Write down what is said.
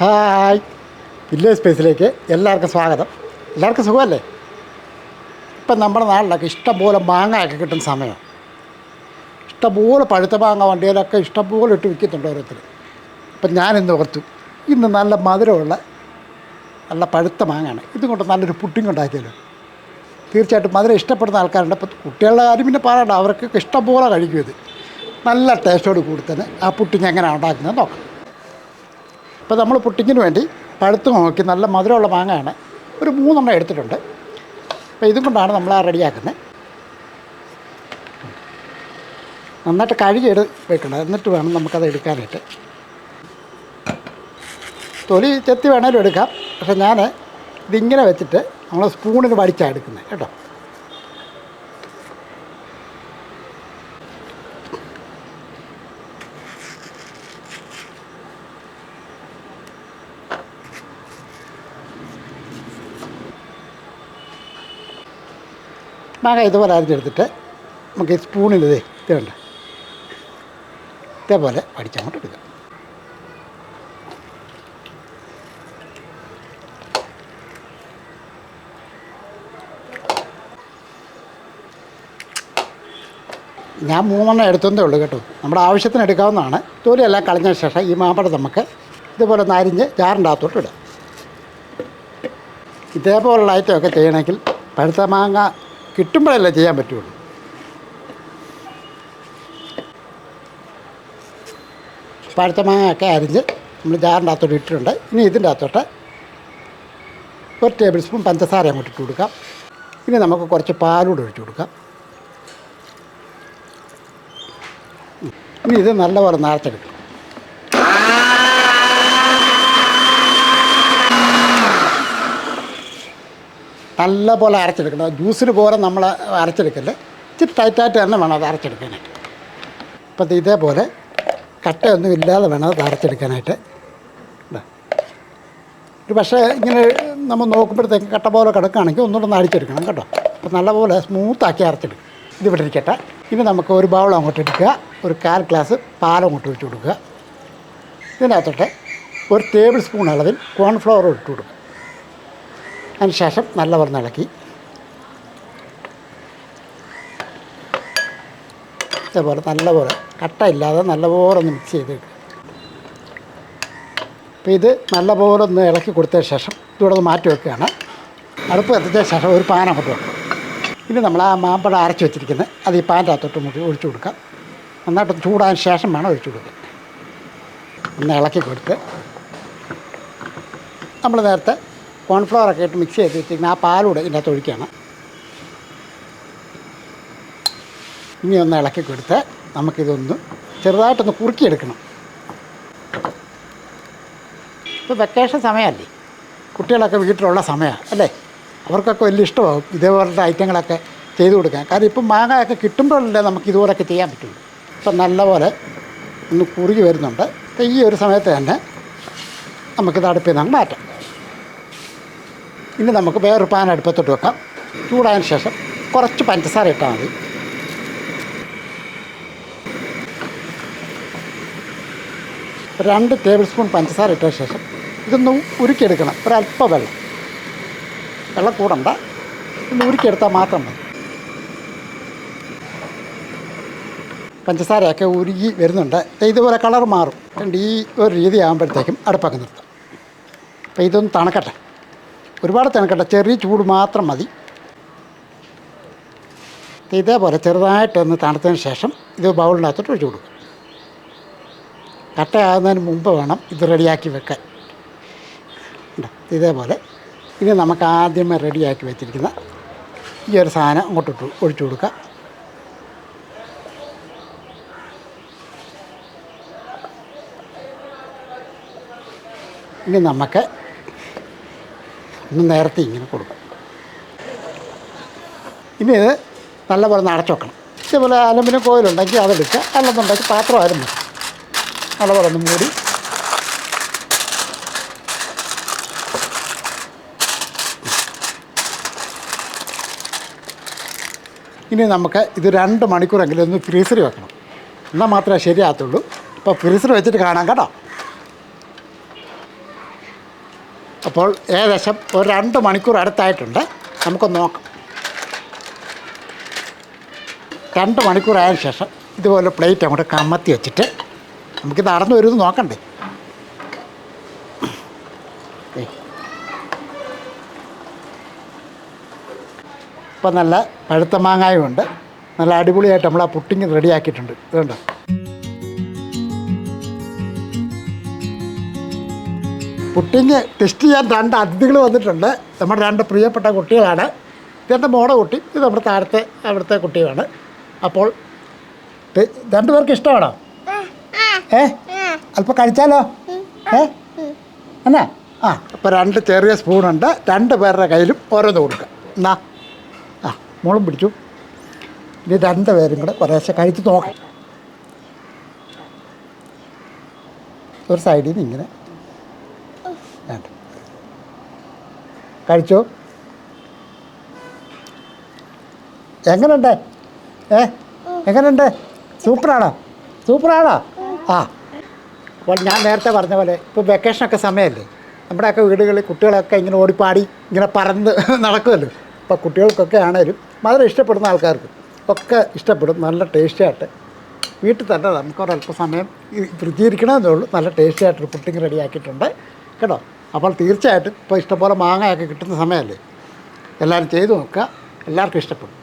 Hi. Village സ്പേസിലേക്ക് എല്ലാവർക്കും സ്വാഗതം. എല്ലാവർക്കും സുഖമല്ലേ? ഇപ്പം നമ്മുടെ നാട്ടിലൊക്കെ ഇഷ്ടംപോലെ മാങ്ങയൊക്കെ കിട്ടുന്ന സമയം. ഇഷ്ടംപോലെ പഴുത്ത മാങ്ങ വണ്ടിയിലൊക്കെ ഇഷ്ടംപോലെ ഇട്ട് വിൽക്കുന്നുണ്ട് ഓരോരുത്തർ അപ്പം ഞാനിന്ന് ഓർത്തു ഇന്ന് നല്ല മധുരമുള്ള നല്ല പഴുത്ത മാങ്ങയാണ്. ഇതും കൊണ്ട് നല്ലൊരു പുട്ടിങ് ഉണ്ടാക്കിയല്ലോ തീർച്ചയായിട്ടും മധുരം ഇഷ്ടപ്പെടുന്ന ആൾക്കാരുണ്ട്. അപ്പം കുട്ടികളുടെ കാര്യം പിന്നെ പറയണ്ട. അവർക്കൊക്കെ ഇഷ്ടംപോലെ കഴിക്കും ഇത്. നല്ല ടേസ്റ്റോട് കൂടി തന്നെ ആ പുട്ടിങ് എങ്ങനെയാണ് ഉണ്ടാക്കുന്നത് നോക്കാം. ഇപ്പോൾ നമ്മൾ പുട്ടിങ്ങിന് വേണ്ടി പഴുത്ത് നോക്കി നല്ല മധുരമുള്ള മാങ്ങയാണ് ഒരു മൂന്നെണ്ണം എടുത്തിട്ടുണ്ട്. അപ്പോൾ ഇതും കൊണ്ടാണ് നമ്മൾ ആ റെഡിയാക്കുന്നത്. നന്നായിട്ട് കഴുകി എടു വെക്കണം. എന്നിട്ട് വേണം നമുക്കത് എടുക്കാനായിട്ട്. തൊലി ചെത്തി വേണേലും എടുക്കാം. പക്ഷെ ഞാൻ ഇതിങ്ങനെ വെച്ചിട്ട് നമ്മൾ സ്പൂണിന് വടിച്ചാണ് എടുക്കുന്നത്. കേട്ടോ. മാങ്ങ ഇതുപോലെ അരിഞ്ഞെടുത്തിട്ട് നമുക്ക് സ്പൂണിൽ ഇതേ ഇത് വേണ്ട ഇതേപോലെ അടിച്ചങ്ങോട്ട് എടുക്കാം ഞാൻ മൂന്നെണ്ണം എടുത്തതേ ഉള്ളൂ കേട്ടോ. നമ്മുടെ ആവശ്യത്തിന് എടുക്കാവുന്നതാണ്. തൊലിയെല്ലാം കളഞ്ഞ ശേഷം ഈ മാമ്പഴം നമുക്ക് ഇതുപോലെ ഒന്ന് അരിഞ്ഞ് ജാറിന്റെ അകത്തോട്ട് ഇടാം ഇതേപോലുള്ള ഐറ്റമൊക്കെ ചെയ്യണമെങ്കിൽ പഴുത്ത മാങ്ങ കിട്ടുമ്പോഴല്ലേ ചെയ്യാൻ പറ്റുള്ളൂ. പഴുത്ത മാങ്ങയൊക്കെ അരിഞ്ഞ് നമ്മൾ ജാറിന്റെ അകത്തോട്ട് ഇട്ടിട്ടുണ്ട്. ഇനി ഇതിന്റെ അകത്തോട്ട് ഒരു ടേബിൾ സ്പൂൺ പഞ്ചസാര അങ്ങോട്ട് ഇട്ട് കൊടുക്കാം. ഇനി നമുക്ക് കുറച്ച് പാലൂടെ ഒഴിച്ച് കൊടുക്കാം. ഇനി ഇത് നല്ലപോലെ നിറച്ചെടുക്കും നല്ലപോലെ അരച്ചെടുക്കണം. ജ്യൂസിന് പോലെ നമ്മൾ അരച്ചെടുക്കല്ലേ? ഇച്ചിരി ടൈറ്റായിട്ട് തന്നെ വേണം അത് അരച്ചെടുക്കാനായിട്ട്. അപ്പം ഇത് ഇതേപോലെ കട്ടയൊന്നും ഇല്ലാതെ വേണം അത് അരച്ചെടുക്കാനായിട്ട്. ഒരു പക്ഷേ ഇങ്ങനെ നമ്മൾ നോക്കുമ്പോഴത്തേക്ക് കട്ട പോലെ കിടക്കുകയാണെങ്കിൽ ഒന്നുകൂടെ ഒന്ന് അടിച്ചെടുക്കണം കേട്ടോ. അപ്പം നല്ലപോലെ സ്മൂത്താക്കി അരച്ചെടുക്കും. ഇത് ഇവിടെ ഇരിക്കട്ടെ. ഇനി നമുക്ക് ഒരു ബൗൾ അങ്ങോട്ട് എടുക്കുക. ഒരു കാൽ ഗ്ലാസ് പാൽ അങ്ങോട്ട് ഒഴിച്ച് കൊടുക്കുക. ഇതിനകത്തോട്ട് ഒരു ടേബിൾ സ്പൂൺ അളവിൽ കോൺഫ്ലവർ ഇട്ട് കൊടുക്കുക. അതിന് ശേഷം നല്ലപോലെ ഇളക്കി. ഇതേപോലെ നല്ലപോലെ കട്ടയില്ലാതെ നല്ലപോലെ ഒന്ന് മിക്സ് ചെയ്ത് അപ്പോൾ ഇത് നല്ലപോലെ ഒന്ന് ഇളക്കി കൊടുത്ത ശേഷം ഇവിടെ ഒന്ന് മാറ്റി വെക്കുകയാണ്. അടുപ്പ് എത്തിച്ച ശേഷം ഒരു പാൻ അങ്ങോട്ട് വെക്കും. ഇനി നമ്മൾ ആ മാമ്പഴം അരച്ച് വെച്ചിരിക്കുന്നത് അത് ഈ പാന്റെ അകത്തോട്ട് നമുക്ക് ഒഴിച്ചു കൊടുക്കാം. നന്നായിട്ട് ചൂടാൻ ശേഷം വേണം ഒഴിച്ചു കൊടുക്കാൻ. ഒന്ന് ഇളക്കി കൊടുത്ത് നമ്മൾ നേരത്തെ കോൺഫ്ലവർ ഒക്കെ ഇട്ട് മിക്സ് ചെയ്ത് വെച്ചിരിക്കുന്ന ആ പാലൂടെ ഇതിന്റെ അകത്ത് ഒഴിക്കുകയാണ്. ഇനി ഒന്ന് ഇളക്കി കൊടുത്ത് നമുക്കിതൊന്ന് ചെറുതായിട്ടൊന്ന് കുറുക്കിയെടുക്കണം. ഇപ്പോൾ വെക്കേഷൻ സമയമല്ലേ? കുട്ടികളൊക്കെ വീട്ടിലുള്ള സമയമാണ് അല്ലേ? അവർക്കൊക്കെ വലിയ ഇഷ്ടമാകും ഇതേപോലത്തെ ഐറ്റങ്ങളൊക്കെ ചെയ്തു കൊടുക്കാൻ. കാരണം ഇപ്പം മാങ്ങയൊക്കെ കിട്ടുമ്പോഴല്ലേ നമുക്ക് ഇതുപോലൊക്കെ ചെയ്യാൻ പറ്റുള്ളൂ. ഇപ്പം നല്ലപോലെ ഒന്ന് കുറുകി വരുന്നുണ്ട്. ഈ ഒരു സമയത്ത് തന്നെ നമുക്കിത് അടുപ്പിൽ നിന്ന് മാറ്റാം. ഇനി നമുക്ക് വേറൊരു പാൻ അടുപ്പത്തോട്ട് വെക്കാം. ചൂടായതിന് ശേഷം കുറച്ച് പഞ്ചസാര ഇട്ടാൽ മതി. രണ്ട് ടേബിൾ സ്പൂൺ പഞ്ചസാര ഇട്ട ശേഷം ഇതൊന്ന് ഉരുക്കിയെടുക്കണം. ഒരല്പ വെള്ളം. വെള്ളം കൂടണ്ട. ഒന്ന് ഉരുക്കിയെടുത്താൽ മാത്രം മതി. പഞ്ചസാരയൊക്കെ ഉരുകി വരുന്നുണ്ട്. ഇതുപോലെ കളർ മാറും. ഈ ഒരു രീതി ആകുമ്പോഴത്തേക്കും അടുപ്പൊക്കെ നിർത്താം. അപ്പോൾ ഇതൊന്ന് തണുക്കട്ടെ. ഒരുപാട് തിനക്കട്ടെ ചെറിയ ചൂട് മാത്രം മതി. ഇതേപോലെ ചെറുതായിട്ടൊന്ന് തണുത്തതിന് ശേഷം ഇത് ബൗളിനകത്തോട്ട് ഒഴിച്ചു കൊടുക്കും കട്ടയാകുന്നതിന് മുമ്പ് വേണം ഇത് റെഡിയാക്കി വെക്കാൻ? ഇതേപോലെ ഇനി നമുക്ക് ആദ്യമേ റെഡിയാക്കി വെച്ചിരിക്കുന്ന ഈ ഒരു സാധനം അങ്ങോട്ട് ഒഴിച്ചു കൊടുക്കാം ഇനി നമുക്ക് ഒന്ന് നേരത്തെ ഇങ്ങനെ കൊടുക്കും. ഇനി ഇത് നല്ലപോലെ നടച്ചു വെക്കണം. ഇതേപോലെ അലുമിനിയം കോയിലുണ്ടെങ്കിൽ അതെടുക്കുക. അല്ലെന്നുണ്ടെങ്കിൽ പാത്രമായിരുന്നു. നല്ലപോലെ ഒന്ന് മൂടി. ഇനി നമുക്ക് ഇത് രണ്ട് മണിക്കൂറെങ്കിലും ഒന്ന് ഫ്രീസറിൽ വെക്കണം. എന്നാൽ മാത്രമേ ശരിയാകത്തുള്ളൂ. അപ്പോൾ ഫ്രീസറിൽ വെച്ചിട്ട് കാണാം കേട്ടോ. അപ്പോൾ ഏകദേശം ഒരു രണ്ട് മണിക്കൂർ അടുത്തായിട്ടുണ്ട്. നമുക്കൊന്ന് നോക്കാം. രണ്ട് മണിക്കൂർ ആയതിനു ശേഷം ഇതുപോലെ പ്ലേറ്റ് അങ്ങോട്ട് കമ്മത്തി വെച്ചിട്ട് നമുക്കിത് അടന്നു വരുമെന്ന് നോക്കണ്ടേ. ഇപ്പം നല്ല പഴുത്ത മാങ്ങായും ഉണ്ട് നല്ല അടിപൊളിയായിട്ട് നമ്മൾ ആ പുട്ടിങ് റെഡിയാക്കിയിട്ടുണ്ട്. ഇതുണ്ട്? പുട്ടിങ് ടെസ്റ്റ് ചെയ്യാൻ രണ്ട് അതിഥികൾ വന്നിട്ടുണ്ട്. നമ്മുടെ രണ്ട് പ്രിയപ്പെട്ട കുട്ടികളാണ്. ഇതെന്റെ മോടെ കുട്ടി ഇത് നമ്മുടെ താഴത്തെ അവിടുത്തെ കുട്ടിയാണ് അപ്പോൾ രണ്ടു രണ്ടുപേർക്ക് ഇഷ്ടമാണോ? ഏ? അല്പം കഴിച്ചാലോ? ഏ? എന്നാ? ആ അപ്പോൾ രണ്ട് ചെറിയ സ്പൂണുണ്ട് രണ്ട് പേരുടെ കയ്യിലും ഓരോന്ന് കൊടുക്കുക എന്നാ? ആ മോളും പിടിച്ചു. ഇനി രണ്ട് പേരും കൂടെ കുറേശ്ശെ കഴിച്ച് നോക്കാം. ഒരു സൈഡിൽ നിന്ന് ഇങ്ങനെ വേണ്ട കഴിച്ചോ? എങ്ങനെയുണ്ട് ഏ? എങ്ങനെയുണ്ട് സൂപ്പറാണോ? സൂപ്പറാണോ? ആ. അപ്പോൾ ഞാൻ നേരത്തെ പറഞ്ഞ പോലെ ഇപ്പോൾ വെക്കേഷനൊക്കെ സമയമല്ലേ. നമ്മുടെയൊക്കെ വീടുകളിൽ കുട്ടികളൊക്കെ ഇങ്ങനെ ഓടിപ്പാടി ഇങ്ങനെ പറന്ന് നടക്കുമല്ലോ. അപ്പോൾ കുട്ടികൾക്കൊക്കെ ആണേലും മധുരം ഇഷ്ടപ്പെടുന്ന ആൾക്കാർക്ക് ഒക്കെ ഇഷ്ടപ്പെടും. നല്ല ടേസ്റ്റി ആയിട്ട്. വീട്ടിൽ തന്നെ നമുക്ക് ഒരല്പസമയം ഫ്രിഡ്ജിരിക്കണമെന്നേ ഉള്ളൂ. നല്ല ടേസ്റ്റി ആയിട്ടൊരു പുട്ടിങ് റെഡിയാക്കിയിട്ടുണ്ട് കേട്ടോ? അപ്പോൾ തീർച്ചയായിട്ടും ഇപ്പോൾ ഇഷ്ടംപോലെ മാങ്ങയൊക്കെ കിട്ടുന്ന സമയമല്ലേ? എല്ലാവരും ചെയ്തു നോക്കുക. എല്ലാവർക്കും ഇഷ്ടപ്പെടും.